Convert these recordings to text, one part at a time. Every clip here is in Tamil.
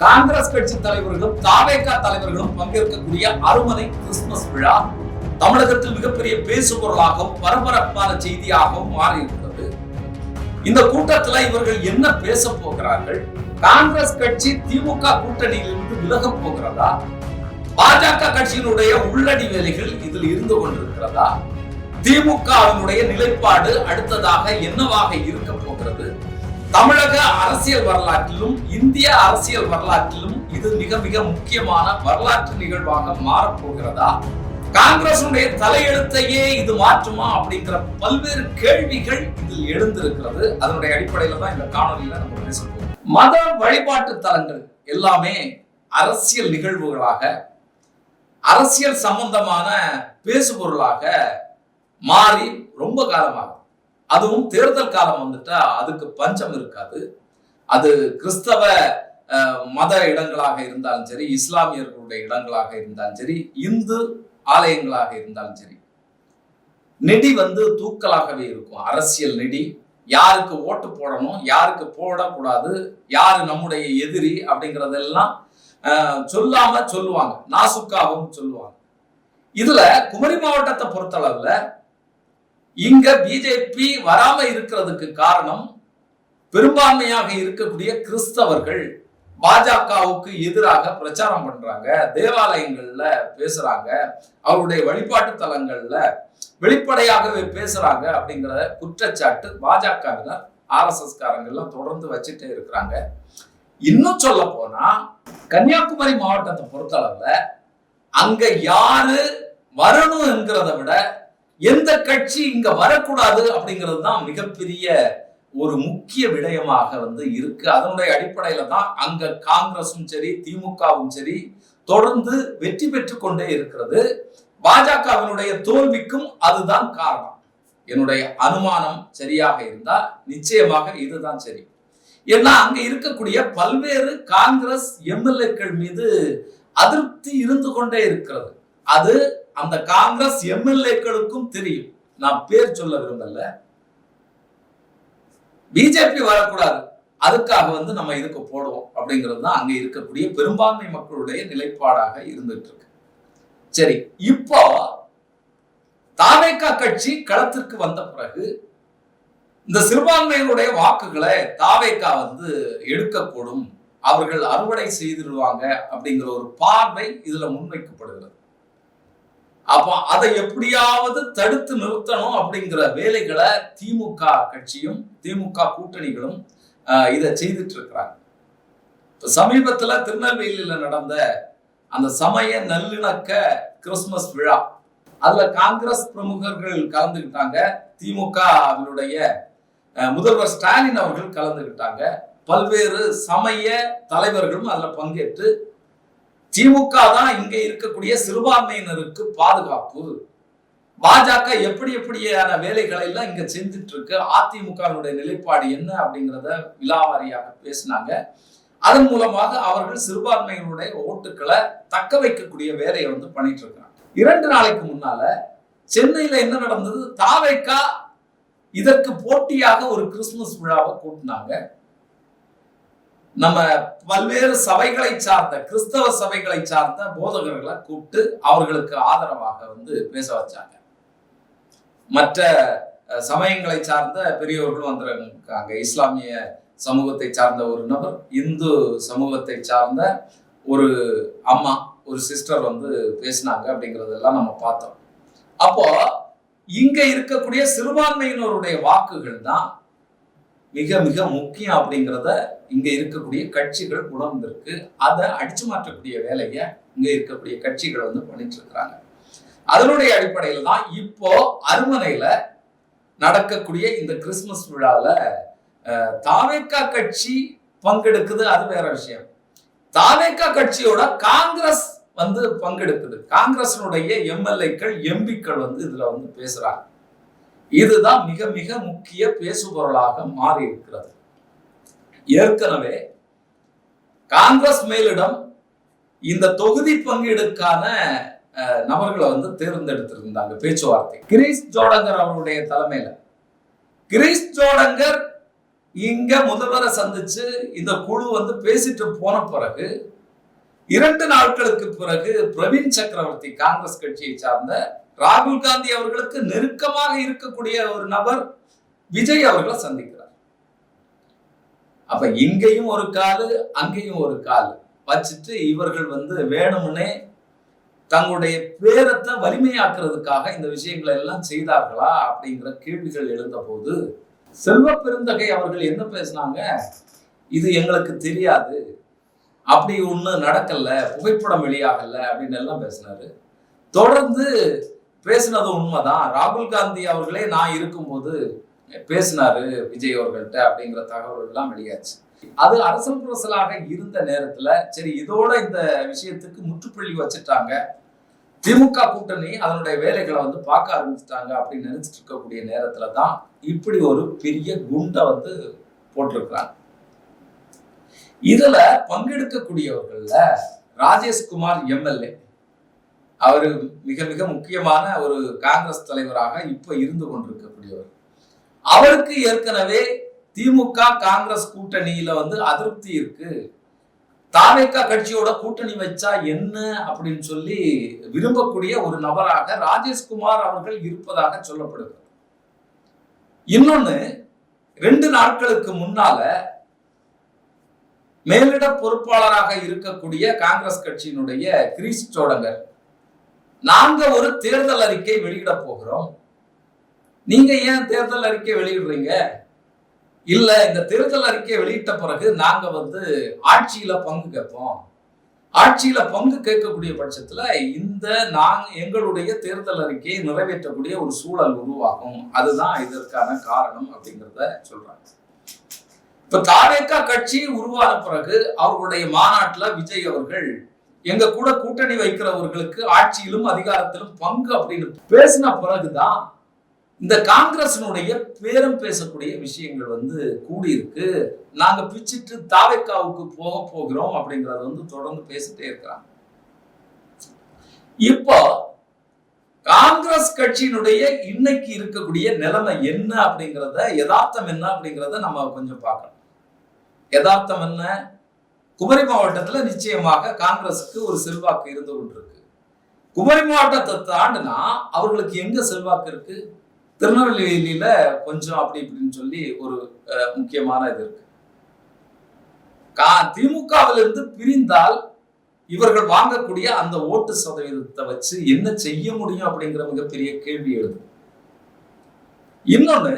காங்கிரஸ் கட்சி தலைவர்களும் தாவேகா தலைவர்களும் பங்கேற்கக்கூடிய அருமனை கிறிஸ்துமஸ் விழா தமிழகத்தில் மிகப்பெரிய பேசுபொருளாகவும் பரபரப்பான செய்தியாகவும் மாறி இருக்கிறது இந்த கூட்டத்துல இவர்கள் என்ன பேச போகிறார்கள்? காங்கிரஸ் கட்சி திமுக கூட்டணியிலிருந்து விலக போகிறதா? பாஜக கட்சியினுடைய உள்ளடி வேலைகள் இதில் இருந்து கொண்டிருக்கிறதா? திமுகவினுடைய நிலைப்பாடு அடுத்ததாக என்னவாக இருக்க போகிறது? தமிழக அரசியல் வரலாற்றிலும் இந்திய அரசியல் வரலாற்றிலும் இது மிக மிக முக்கியமான வரலாற்று நிகழ்வாக மாறப்போகிறதா காங்கிரசுடைய தலையெழுத்தையே இது மாற்றுமா அப்படிங்கிற பல்வேறு கேள்விகள் இதில் எழுந்திருக்கிறது. அதனுடைய அடிப்படையில தான் இந்த காணொலியில நம்ம பேசுவோம் மத வழிபாட்டு தலங்கள் எல்லாமே அரசியல் நிகழ்வுகளாக அரசியல் சம்பந்தமான பேசுபொருளாக மாறி ரொம்ப காலமாக அதுவும் தேர்தல் காலம் வந்துட்டா அதுக்கு பஞ்சம் இருக்காது. அது கிறிஸ்தவ மத இடங்களாக இருந்தாலும் சரி இஸ்லாமியர்களுடைய இடங்களாக இருந்தாலும் சரி இந்து ஆலயங்களாக இருந்தாலும் சரி நெடி வந்து தூக்கலாகவே இருக்கும். அரசியல் நெடி. யாருக்கு ஓட்டு போடணும் யாருக்கு போடக்கூடாது யாரு நம்முடைய எதிரி அப்படிங்கறதெல்லாம் சொல்லாம சொல்லுவாங்க. நாசுக்காகவும் சொல்லுவாங்க. இதுல குமரி மாவட்டத்தை பொறுத்தளவுல இங்க பிஜேபி வராம இருக்கிறதுக்கு காரணம் பெரும்பான்மையாக இருக்கக்கூடிய கிறிஸ்தவர்கள் பாஜகவுக்கு எதிராக பிரச்சாரம் பண்றாங்க. தேவாலயங்கள்ல பேசுறாங்க. அவருடைய வழிபாட்டு தலங்கள்ல வெளிப்படையாகவே பேசுறாங்க அப்படிங்கிற குற்றச்சாட்டு பாஜகவினர் ஆர்எஸ்எஸ் காரங்கள்லாம் தொடர்ந்து வச்சுட்டே இருக்கிறாங்க. இன்னும் சொல்ல போனா கன்னியாகுமரி மாவட்டத்தை பொறுத்தளவுல அங்க யாரு வரணும் என்கிறத விட எந்த கட்சி இங்க வரக்கூடாது அப்படிங்கிறது தான் மிகப்பெரிய ஒரு முக்கிய விடயமாக வந்து இருக்கு. அதனுடைய அடிப்படையில தான் அங்க காங்கிரஸும் சரி திமுகவும் சரி தொடர்ந்து வெற்றி பெற்று கொண்டே இருக்கிறது. பாஜகவினுடைய தோல்விக்கும் அதுதான் காரணம். என்னுடைய அனுமானம் சரியாக இருந்தால் நிச்சயமாக இதுதான் சரி. ஏன்னா அங்க இருக்கக்கூடிய பல்வேறு காங்கிரஸ் எம்எல்ஏக்கள் மீது அதிருப்தி இருந்து கொண்டே இருக்கிறது. அது அந்த காங்கிரஸ் எம்எல்ஏக்களுக்கும் தெரியும். நான் பேர் சொல்ல விரும்பல. பிஜேபி வரக்கூடாது. அதுக்காக வந்து நம்ம இதுக்கு போடுவோம் அப்படிங்கிறது தான் அங்க இருக்கக்கூடிய பெரும்பான்மை மக்களுடைய நிலைப்பாடாக இருந்துட்டு இருக்கு சரி இப்போ தாவேக்கா கட்சி களத்திற்கு வந்த பிறகு இந்த சிறுபான்மையினுடைய வாக்குகளை தாவேக்கா வந்து எடுக்கக்கூடும். அவர்கள் அறுவடை செய்திருவாங்க அப்படிங்கிற ஒரு பார்வை இதுல முன்வைக்கப்படுகிறது. அப்போ அதை எப்படியாவது தடுத்து நிறுத்தணும் அப்படிங்கிற வேலைகளை திமுக கட்சியும் திமுக கூட்டணிகளும் இதை செய்துட்டு இருக்கிறாங்க இப்போ சமீபத்தில் திருநெல்வேலியில் நடந்த அந்த சமய நல்லிணக்க கிறிஸ்துமஸ் விழா அதுல காங்கிரஸ் பிரமுகர்கள் கலந்துக்கிட்டாங்க திமுக அவருடைய முதல்வர் ஸ்டாலின் அவர்கள் கலந்துக்கிட்டாங்க. பல்வேறு சமய தலைவர்களும் அதுல பங்கேற்று திமுக தான் இங்க இருக்கக்கூடிய சிறுபான்மையினருக்கு பாதுகாப்பு. பாஜக எப்படி எப்படியான வேலைகளை எல்லாம் இங்க செஞ்சுட்டு இருக்கு அதிமுகவினுடைய நிலைப்பாடு என்ன அப்படிங்கிறத விலாவாரியாக பேசினாங்க. அதன் மூலமாக அவர்கள் சிறுபான்மையினுடைய ஓட்டுக்களை தக்க வைக்கக்கூடிய வேலையை வந்து பண்ணிட்டு இருக்காங்க இரண்டு நாளைக்கு முன்னால சென்னையில என்ன நடந்தது? தாவைக்கா இதற்கு போட்டியாக ஒரு கிறிஸ்துமஸ் விழாவை கூட்டினாங்க. நம்ம பல்வேறு சபைகளை சார்ந்த கிறிஸ்தவ சபைகளை சார்ந்த போதகர்களை கூப்பிட்டு அவர்களுக்கு ஆதரவாக வந்து பேச வச்சாங்க. மற்ற சமயங்களை சார்ந்த பெரியவர்களும் வந்துருக்காங்க. இஸ்லாமிய சமூகத்தை சார்ந்த ஒரு நபர் இந்து சமூகத்தை சார்ந்த ஒரு அம்மா ஒரு சிஸ்டர் வந்து பேசினாங்க அப்படிங்கறதெல்லாம் நம்ம பார்த்தோம். அப்போ இங்க இருக்கக்கூடிய சிறுபான்மையினருடைய வாக்குகள் தான் மிக மிக முக்கியம் அப்படிங்கிறத இங்கே இருக்கக்கூடிய கட்சிகள் உணர்ந்திருக்கு. அதை அடிச்சு மாற்றக்கூடிய வேலையை இங்கே இருக்கக்கூடிய கட்சிகள் வந்து பண்ணிட்டு இருக்கிறாங்க அதனுடைய அடிப்படையில் தான் இப்போ அருமனையில் நடக்கக்கூடிய இந்த கிறிஸ்மஸ் விழாவில் தாவேக்கா கட்சி பங்கெடுக்குது அது வேற விஷயம். தாவேக்கா கட்சியோட காங்கிரஸ் வந்து பங்கெடுக்குது. காங்கிரசினுடைய எம்எல்ஏக்கள் எம்பிக்கள் வந்து இதுல வந்து பேசுறாங்க. இதுதான் மிக மிக முக்கிய பேசுபொருளாக மாறி இருக்கிறது ஏற்கனவே காங்கிரஸ் மேலிடம் இந்த தொகுதி பங்கீடுக்கான நபர்களை வந்து தேர்ந்தெடுத்திருந்தாங்க பேச்சுவார்த்தை. கிரீஷ் ஜோடங்கர் அவருடைய தலைமையில. கிரீஷ் ஜோடங்கர் இங்க முதல்வரை சந்திச்சு இந்த குழு வந்து பேசிட்டு போன பிறகு இரண்டு நாட்களுக்கு பிறகு பிரவீன் சக்கரவர்த்தி காங்கிரஸ் கட்சியை சார்ந்த ராகுல் காந்தி அவர்களுக்கு நெருக்கமாக இருக்கக்கூடிய ஒரு நபர் விஜய் அவர்களை சந்திக்கிறார். அப்ப இங்கேயும் ஒரு காலு அங்கேயும் ஒரு காலு. வச்சுட்டு இவர்கள் வந்து வேணும்னே தங்களுடைய பேரத்தை வலிமையாக்குறதுக்காக இந்த விஷயங்களை எல்லாம் செய்தார்களா அப்படிங்கிற கேள்விகள் எழுந்த போது செல்வ பெருந்தகை அவர்கள் என்ன பேசினாங்க? இது எங்களுக்கு தெரியாது. அப்படி ஒன்று நடக்கல. புகைப்படம் வெளியாகல அப்படின்னு எல்லாம் பேசினாரு. தொடர்ந்து பேசினது உண்மைதான். ராகுல் காந்தி அவர்களே நான் இருக்கும்போது பேசினாரு விஜய் அவர்கள்ட்ட அப்படிங்கிற தகவல் எல்லாம் வெளியாச்சு. அது அரசல் புரசலாக இருந்த நேரத்துல சரி இதோட இந்த விஷயத்துக்கு முற்றுப்புள்ளி வச்சுட்டாங்க. திமுக கூட்டணி அதனுடைய வேலைகளை வந்து பார்க்க ஆரம்பிச்சிட்டாங்க அப்படின்னு நினைச்சிட்டு இருக்கக்கூடிய நேரத்துல தான் இப்படி ஒரு பெரிய குண்டை வந்து போட்டிருக்கிறாங்க. இதுல பங்கெடுக்கக்கூடியவர்கள்ல ராஜேஷ்குமார் எம்எல்ஏ. அவர் மிக மிக முக்கியமான ஒரு காங்கிரஸ் தலைவராக இப்போ இருந்து கொண்டிருக்கக்கூடியவர். அவருக்கு ஏற்கனவே திமுக காங்கிரஸ் கூட்டணியில வந்து அதிருப்தி இருக்கு. தாவேக்கா கட்சியோட கூட்டணி வச்சா என்ன அப்படின்னு சொல்லி விரும்பக்கூடிய ஒரு நபராக ராஜேஷ்குமார் அவர்கள் இருப்பதாக சொல்லப்படுகிறது. இன்னொன்னு ரெண்டு நாட்களுக்கு முன்னால மேலிட பொறுப்பாளராக இருக்கக்கூடிய காங்கிரஸ் கட்சியினுடைய கிரீஸ் சோடங்கர் நாங்க ஒரு தேர்தல் அறிக்கை வெளியிட போகிறோம். நீங்க ஏன் தேர்தல் அறிக்கை வெளியிடுறீங்க? இல்ல இந்த தேர்தல் அறிக்கை வெளியிட்ட பிறகு நாங்க வந்து ஆட்சியில பங்கு கேட்போம். ஆட்சியில பங்கு கேட்கக்கூடிய பட்சத்துல இந்த நாங்க எங்களுடைய தேர்தல் அறிக்கையை நிறைவேற்றக்கூடிய ஒரு சூழல் உருவாகும். அதுதான் இதற்கான காரணம் அப்படிங்கிறத சொல்றாங்க. இப்ப தாவேக்கா கட்சி உருவான பிறகு அவர்களுடைய மாநாட்டுல விஜய் அவர்கள் எங்க கூட கூட்டணி வைக்கிறவர்களுக்கு ஆட்சியிலும் அதிகாரத்திலும் பங்கு அப்படின்னு பேசின பிறகுதான் இந்த காங்கிரசினுடைய பேரம் பேசக்கூடிய விஷயங்கள் வந்து கூடியிருக்கு. நாங்க பிச்சிட்டு தாவேக்காவுக்கு போக போகிறோம் அப்படிங்கறத வந்து தொடர்ந்து பேசிட்டே இருக்கிறாங்க. இப்போ காங்கிரஸ் கட்சியினுடைய இன்னைக்கு இருக்கக்கூடிய நிலைமை என்ன அப்படிங்கிறத யதார்த்தம் என்ன அப்படிங்கிறத நம்ம கொஞ்சம் பார்க்கணும். யதார்த்தம் என்ன? குமரி மாவட்டத்துல நிச்சயமாக காங்கிரஸுக்கு ஒரு செல்வாக்கு இருந்து கொண்டிருக்கு. குமரி மாவட்டத்தை தாண்டினா அவர்களுக்கு எங்க செல்வாக்கு இருக்கு? திருநெல்வேலியில கொஞ்சம் அப்படி இப்படின்னு சொல்லி ஒரு முக்கியமான இது இருக்கு. கா திமுகவிலிருந்து பிரிந்தால் இவர்கள் வாங்கக்கூடிய அந்த ஓட்டு சதவீதத்தை வச்சு என்ன செய்ய முடியும் அப்படிங்கிற மிகப்பெரிய கேள்வி எழுது. இன்னொன்னு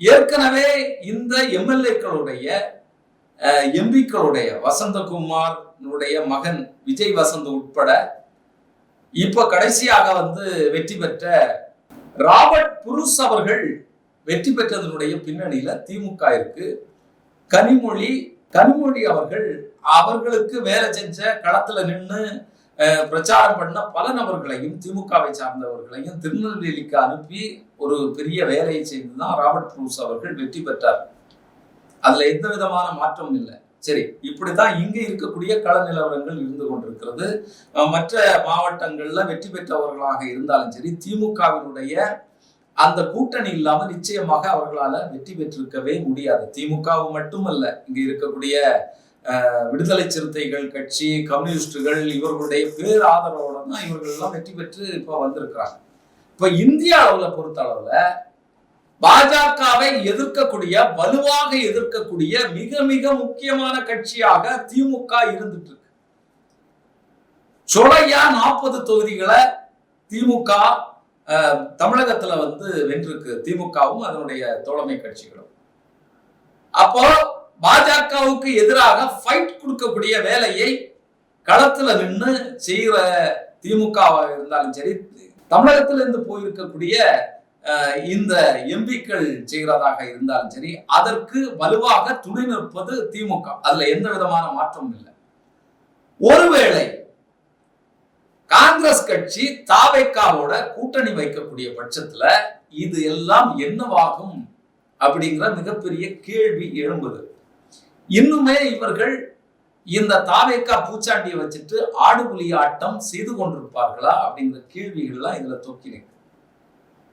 ஏற்கனவே இந்த எம்எல்ஏக்களுடைய எம்பிக்களுடைய வசந்தகுமார் மகன் விஜய் வசந்த் உட்பட இப்ப கடைசியாக வந்து வெற்றி பெற்ற ராபர்ட் புருஸ் அவர்கள் வெற்றி பெற்றதனுடைய பின்னணியில திமுக இருக்கு. கனிமொழி கனிமொழி அவர்கள் அவர்களுக்கு வேலை செஞ்ச களத்துல நின்று பிரச்சாரம் பண்ண பல நபர்களையும் திமுகவை சார்ந்தவர்களையும் திருநெல்வேலிக்கு அனுப்பி ஒரு பெரிய வேலையை செய்துதான் ராபர்ட் புரூஸ் அவர்கள் வெற்றி பெற்றார். அதுல எந்த விதமான மாற்றமும் இல்லை. சரி இப்படித்தான் இங்க இருக்கக்கூடிய கள நிலவரங்கள் இருந்து கொண்டிருக்கிறது. மற்ற மாவட்டங்கள்ல வெற்றி பெற்றவர்களாக இருந்தாலும் சரி திமுகவினுடைய அந்த கூட்டணி இல்லாம நிச்சயமாக அவர்களால வெற்றி பெற்றிருக்கவே முடியாது. திமுகவும் மட்டுமல்ல இங்க இருக்கக்கூடிய விடுதலை சிறுத்தைகள் கட்சி கம்யூனிஸ்டுகள் இவர்களுடைய பேர் ஆதரவோட தான் இவர்கள் எல்லாம் வெற்றி பெற்று இப்ப வந்திருக்கிறாங்க. இப்ப இந்திய அளவுல பொறுத்த அளவுல பாஜகவை எதிர்க்கக்கூடிய வலுவாக எதிர்க்கக்கூடிய மிக மிக முக்கியமான கட்சியாக திமுக இருந்துட்டு இருக்கு. சொலையா நாற்பது தொகுதிகளை திமுக தமிழகத்துல வந்து வென்றிருக்கு. திமுகவும் அதனுடைய தோழமை கட்சிகளும். அப்போ பாஜகவுக்கு எதிராக ஃபைட் கொடுக்கக்கூடிய வேலையை களத்துல நின்று செய்கிற திமுகவாக இருந்தாலும் சரி தமிழகத்திலிருந்து போயிருக்கக்கூடிய இந்த எம்பிக்கள் செய்கிறதாக இருந்தாலும் சரி அதற்கு வலுவாக துணை நிற்பது திமுக. அதுல எந்த விதமான மாற்றமும் இல்லை. ஒருவேளை காங்கிரஸ் கட்சி தாவைக்காவோட கூட்டணி வைக்கக்கூடிய பட்சத்துல இது எல்லாம் என்னவாகும் அப்படிங்கிற மிகப்பெரிய கேள்வி எழும்புது. இன்னுமே இவர்கள் இந்த தாவேக்கா பூச்சாண்டியை வச்சுட்டு ஆடுபுலி ஆட்டம் செய்து கொண்டிருப்பார்களா அப்படிங்கிற கேள்விகள்லாம் இதுல தொக்கினேன்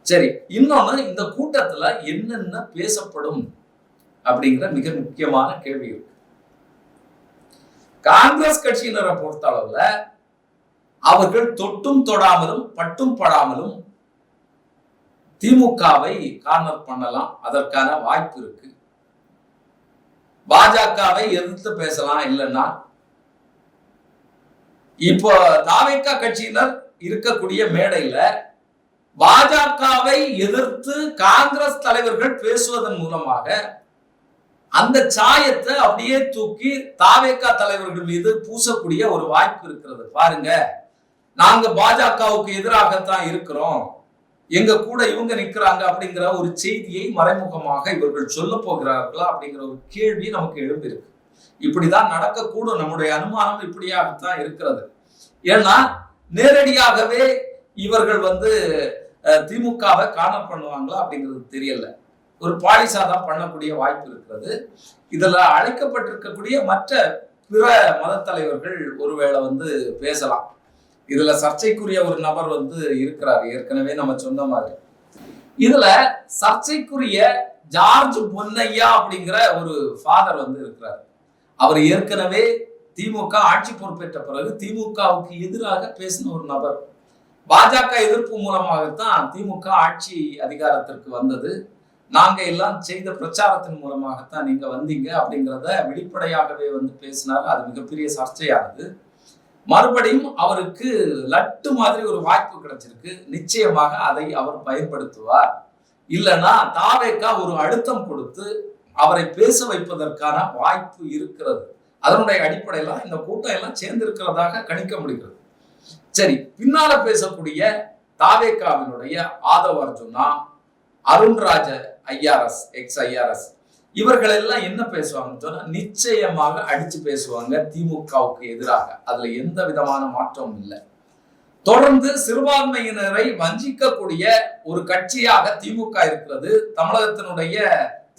சரி இன்னொன்னு இந்த கூட்டத்துல என்னென்ன பேசப்படும் அப்படிங்கிற மிக முக்கியமான கேள்வி இருக்கு. காங்கிரஸ் கட்சியினரை பொறுத்த அளவுல அவர்கள் தொட்டும் தொடாமலும் பட்டும் படாமலும் திமுகவை கார்னர் பண்ணலாம். அதற்கான வாய்ப்பு இருக்கு. பாஜகவை எதிர்த்து பேசலாம் இல்லைன்னா. இப்போ தாவேக்கா கட்சியினர் இருக்கக்கூடிய மேடையில பாஜகவை எதிர்த்து காங்கிரஸ் தலைவர்கள் பேசுவதன் மூலமாக அந்த சாயத்தை அப்படியே தூக்கி தாவேக்கா தலைவர்கள் மீது பூசக்கூடிய ஒரு வாய்ப்பு இருக்கிறது. பாருங்க நாங்க பாஜகவுக்கு எதிராகத்தான் இருக்கிறோம். எங்க கூட இவங்க நிக்கிறாங்க அப்படிங்கிற ஒரு செய்தியை மறைமுகமாக இவர்கள் சொல்ல போகிறார்களா அப்படிங்கிற ஒரு கேள்வி நமக்கு எழும்பியிருக்கு இப்படிதான் நடக்கக்கூடும். நம்முடைய அனுமானம் இப்படியாகத்தான் இருக்கிறது. ஏன்னா நேரடியாகவே இவர்கள் வந்து திமுகவை காண பண்ணுவாங்களா அப்படிங்கிறது தெரியல. ஒரு பாலிசா தான் பண்ணக்கூடிய வாய்ப்பு இருக்கிறது. இதில் அழைக்கப்பட்டிருக்கக்கூடிய மற்ற பிற மத தலைவர்கள் ஒருவேளை வந்து பேசலாம். இதுல சர்ச்சைக்குரிய ஒரு நபர் வந்து இருக்கிறார் ஏற்கனவே நம்ம சொன்ன மாதிரி. இதுல சர்ச்சைக்குரிய ஜார்ஜ் பொன்னையா அப்படிங்கிற ஒரு ஃபாதர் வந்து இருக்கிறார். அவர் ஏற்கனவே திமுக ஆட்சி பொறுப்பேற்ற பிறகு திமுகவுக்கு எதிராக பேசின ஒரு நபர். பாஜக எதிர்ப்பு மூலமாகத்தான் திமுக ஆட்சி அதிகாரத்திற்கு வந்தது. நாங்க எல்லாம் செய்த பிரச்சாரத்தின் மூலமாகத்தான் நீங்க வந்தீங்க அப்படிங்கிறத வெளிப்படையாகவே வந்து பேசினார். அது மிகப்பெரிய சர்ச்சையானது. மறுபடியும் அவருக்கு லட்டு மாதிரி ஒரு வாய்ப்பு கிடைச்சிருக்கு. நிச்சயமாக அதை அவர் பயன்படுத்துவார். இல்லைன்னா தாவேக்கா ஒரு அழுத்தம் கொடுத்து அவரை பேச வைப்பதற்கான வாய்ப்பு இருக்கிறது. அதனுடைய அடிப்படையில இந்த கூட்டம் எல்லாம் சேர்ந்திருக்கிறதாக கணிக்க முடிகிறது. சரி பின்னால பேசக்கூடிய தாவேக்காவினுடைய Aadhav Arjuna Arunraj IRS ex IRS இவர்கள் எல்லாம் என்ன பேசுவாங்கன்னு சொன்னா நிச்சயமாக அடிச்சு பேசுவாங்க திமுகவுக்கு எதிராக. அதுல எந்த விதமான மாற்றமும் இல்லை. தொடர்ந்து சிறுபான்மையினரை வஞ்சிக்கக்கூடிய ஒரு கட்சியாக திமுக இருக்கிறது. தமிழகத்தினுடைய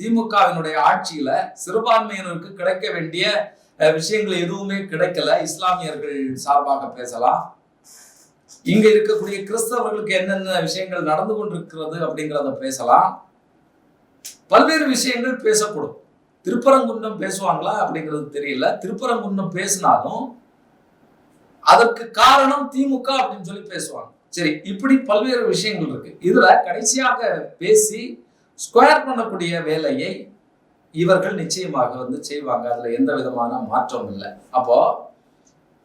திமுகவினுடைய ஆட்சியில சிறுபான்மையினருக்கு கிடைக்க வேண்டிய விஷயங்கள் எதுவுமே கிடைக்கல. இஸ்லாமியர்கள் சார்பாக பேசலாம். இங்க இருக்கக்கூடிய கிறிஸ்தவர்களுக்கு என்னென்ன விஷயங்கள் நடந்து கொண்டிருக்கிறது அப்படிங்கிறத பேசலாம். பல்வேறு விஷயங்கள் பேசக்கூடும் திருப்பரங்குன்றம் பேசுவாங்களா அப்படிங்கிறது தெரியல. திருப்பரங்குன்றம் பேசினாலும் அதற்கு காரணம் திமுக அப்படின்னு சொல்லி பேசுவாங்க. சரி இப்படி பல்வேறு விஷயங்கள் இருக்கு. இதுல கடைசியாக பேசி ஸ்கொயர் பண்ணக்கூடிய வேலையை இவர்கள் நிச்சயமாக வந்து செய்வாங்க. அதுல எந்த விதமான மாற்றம் இல்லை. அப்போ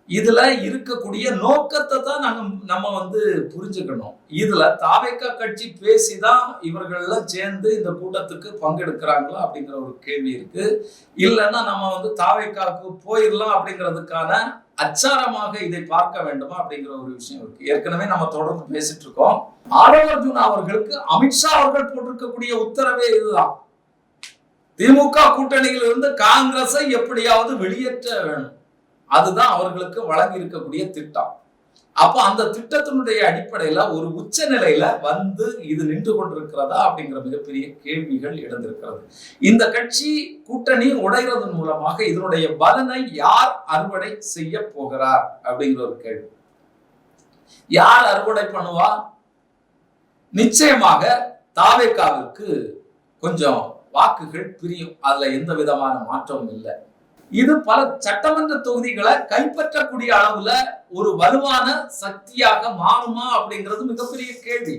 இதுல இருக்கக்கூடிய நோக்கத்தை தான் நாங்க நம்ம வந்து புரிஞ்சுக்கணும். இதுல தாவேக்கா கட்சி பேசிதான் இவர்கள்லாம் சேர்ந்து இந்த கூட்டத்துக்கு பங்கெடுக்கிறாங்களா அப்படிங்கிற ஒரு கேள்வி இருக்கு. இல்லைன்னா நம்ம வந்து தாவேக்காவுக்கு போயிடலாம் அப்படிங்கிறதுக்கான அச்சாரமாக இதை பார்க்க வேண்டுமா அப்படிங்கிற ஒரு விஷயம் இருக்கு. ஏற்கனவே நம்ம தொடர்ந்து பேசிட்டு இருக்கோம். ஆரவ் அர்ஜுன் அவர்களுக்கு அமித்ஷா அவர்கள் போட்டிருக்கக்கூடிய உத்தரவே இதுதான். திமுக கூட்டணியில் இருந்து காங்கிரஸை எப்படியாவது வெளியேற்ற வேணும். அதுதான் அவர்களுக்கு வழங்கி இருக்கக்கூடிய திட்டம். அப்போ அந்த திட்டத்தினுடைய அடிப்படையில ஒரு உச்ச நிலையில வந்து இது நின்று கொண்டிருக்கிறதா அப்படிங்கிற மிகப்பெரிய கேள்விகள் எழுந்திருக்கிறது. இந்த கட்சி கூட்டணி உடைகிறதன் மூலமாக இதனுடைய பலனை யார் அறுவடை செய்ய போகிறார் அப்படிங்கிற ஒரு கேள்வி. யார் அறுவடை பண்ணுவா? நிச்சயமாக தாவேக்காவிற்கு கொஞ்சம் வாக்குகள் பிரியும். அதுல எந்த விதமான மாற்றமும் இல்லை. இது பல சட்டமன்ற தொகுதிகளை கைப்பற்றக்கூடிய அளவுல ஒரு வலுவான சக்தியாக மாறுமா அப்படிங்கிறது மிகப்பெரிய கேள்வி.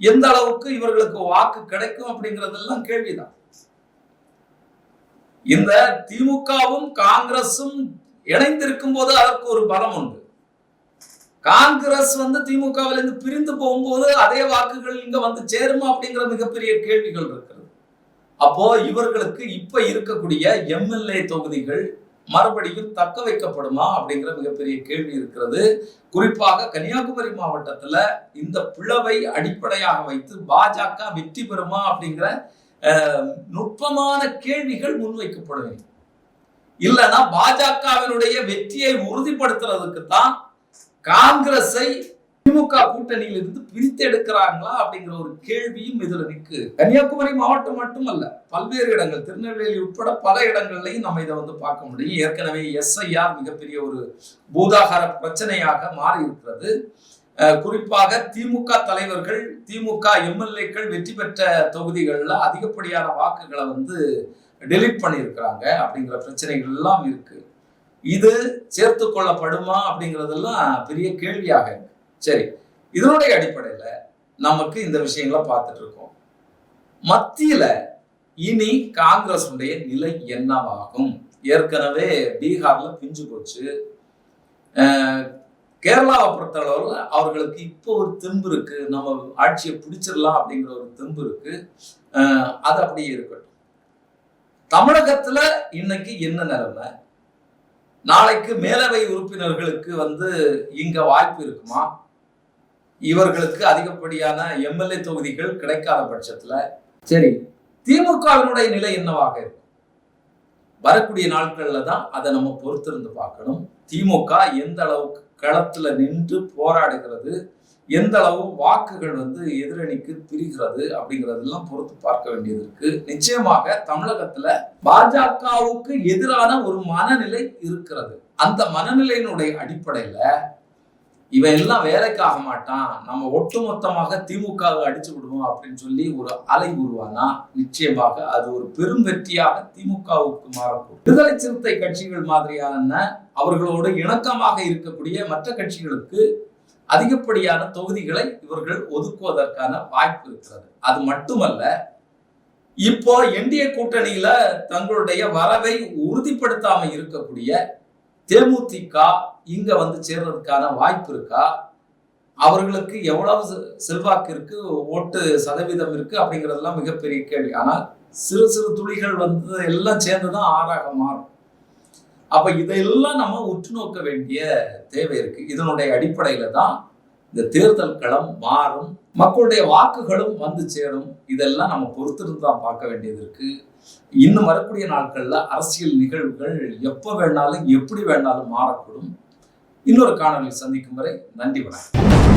எந்த அளவுக்கு இவர்களுக்கு வாக்கு கிடைக்கும் அப்படிங்கறதெல்லாம் கேள்விதான். இந்த திமுகவும் காங்கிரசும் இணைந்திருக்கும் போது அதற்கு ஒரு பலம் உண்டு. காங்கிரஸ் வந்து திமுகவிலிருந்து பிரிந்து போகும்போது அதே வாக்குகள் இங்க வந்து சேருமா அப்படிங்கிற மிகப்பெரிய கேள்விகள் இருக்கிறது. அப்போ இவர்களுக்கு இப்ப இருக்கக்கூடிய எம்எல்ஏ தொகுதிகள் மறுபடியும் தக்க வைக்கப்படுமா அப்படிங்கிற மிகப்பெரிய கேள்வி இருக்கிறது. குறிப்பாக கன்னியாகுமரி மாவட்டத்துல இந்த பிளவை அடிப்படையாக வைத்து பாஜக வெற்றி பெறுமா அப்படிங்கிற நுட்பமான கேள்விகள் முன்வைக்கப்பட வேண்டும் இல்லைன்னா பாஜகவினுடைய வெற்றியை உறுதிப்படுத்துறதுக்கு தான் காங்கிரஸை திமுக கூட்டணியில் இருந்து பிரித்து எடுக்கிறாங்களா அப்படிங்கிற ஒரு கேள்வியும் இதுல நிற்கு கன்னியாகுமரி மாவட்டம் மட்டுமல்ல பல்வேறு இடங்கள் திருநெல்வேலி உட்பட பல இடங்கள்லையும் நம்ம இதை வந்து பார்க்க முடியும். ஏற்கனவே எஸ்ஐஆர் மிகப்பெரிய ஒரு பூதாகார பிரச்சனையாக மாறி இருக்கிறது குறிப்பாக திமுக தலைவர்கள் திமுக எம்எல்ஏக்கள் வெற்றி பெற்ற தொகுதிகளில் அதிகப்படியான வாக்குகளை வந்து டெலீட் பண்ணியிருக்கிறாங்க அப்படிங்கிற பிரச்சனைகள் எல்லாம் இருக்கு. இது சேர்த்து கொள்ளப்படுமா அப்படிங்கிறதெல்லாம் பெரிய கேள்வியாக இருக்கு. சரி இதனுடைய அடிப்படையில நமக்கு இந்த விஷயங்களை பார்த்துட்டு இருக்கோம். மத்தியில இனி காங்கிரஸுடைய நிலை என்னவாகும்? ஏற்கனவே பீகார்ல பிஞ்சு போச்சு. கேரளாவை பொறுத்தளவில் அவர்களுக்கு இப்போ ஒரு தெம்பு இருக்கு. நம்ம ஆட்சியை பிடிச்சிடலாம் அப்படிங்கிற ஒரு தெம்பு இருக்கு. அது அப்படியே இருக்கட்டும். தமிழகத்துல இன்னைக்கு என்ன நிலைமை? நாளைக்கு மேலவை உறுப்பினர்களுக்கு வந்து இங்க வாய்ப்பு இருக்குமா? இவர்களுக்கு அதிகப்படியான எம்எல்ஏ தொகுதிகள் கிடைக்காத பட்சத்துல சரி. திமுகவினுடைய நிலை என்னவாக இருக்கும்? வரக்கூடிய நாட்கள்ல தான் அதை நம்ம பொறுத்திருந்து பார்க்கணும். திமுக எந்த அளவுக்கு களத்துல நின்று போராடுகிறது எந்த அளவு வாக்குகள் வந்து எதிரணிக்கு பிரிகிறது அப்படிங்கறதெல்லாம் பொறுத்து பார்க்க வேண்டியது இருக்கு. நிச்சயமாக தமிழகத்துல பாஜகவுக்கு எதிரான ஒரு மனநிலை இருக்கிறது. அந்த மனநிலையினுடைய அடிப்படையில இவன் எல்லாம் வேலைக்கு ஆக மாட்டான். நம்ம ஒட்டுமொத்தமாக திமுக அடிச்சு விடுவோம் அப்படின்னு சொல்லி ஒரு அலை உருவானா? நிச்சயமாக அது ஒரு பெரும் வெற்றியாக திமுகவுக்கு மாறக்கூடும். விடுதலை சிறுத்தை கட்சிகள் மாதிரியான அவர்களோடு இணக்கமாக இருக்கக்கூடிய மற்ற கட்சிகளுக்கு அதிகப்படியான தொகுதிகளை இவர்கள் ஒதுக்குவதற்கான வாய்ப்பு இருக்கிறது. அது மட்டுமல்ல இப்போ என்டிஏ கூட்டணியில தங்களுடைய வரவை உறுதிப்படுத்தாம இருக்கக்கூடிய தேமுதிக இங்க வந்து சேர்றதுக்கான வாய்ப்பு இருக்கா? அவர்களுக்கு எவ்வளவு செல்வாக்கு இருக்கு? ஓட்டு சதவீதம் இருக்கு? அப்படிங்கறதெல்லாம் மிகப்பெரிய கேள்வி. ஆனால் சிறு சிறு துளிகள் வந்து எல்லாம் சேர்ந்துதான் ஆறாக மாறும். அப்ப இதையெல்லாம் நம்ம உற்று நோக்க வேண்டிய தேவை இருக்கு. இதனுடைய அடிப்படையில தான் இந்த தேர்தல் களம் மாறும். மக்களுடைய வாக்குகளும் வந்து சேரும். இதெல்லாம் நம்ம பொறுத்திருந்து தான் பார்க்க வேண்டியது இருக்கு. இன்னும் வரக்கூடிய நாட்கள்ல அரசியல் நிகழ்வுகள் எப்ப வேணாலும் எப்படி வேணாலும் மாறக்கூடும். இன்னொரு காணொலியில் சந்திக்கும் வரை நன்றி வணக்கம்.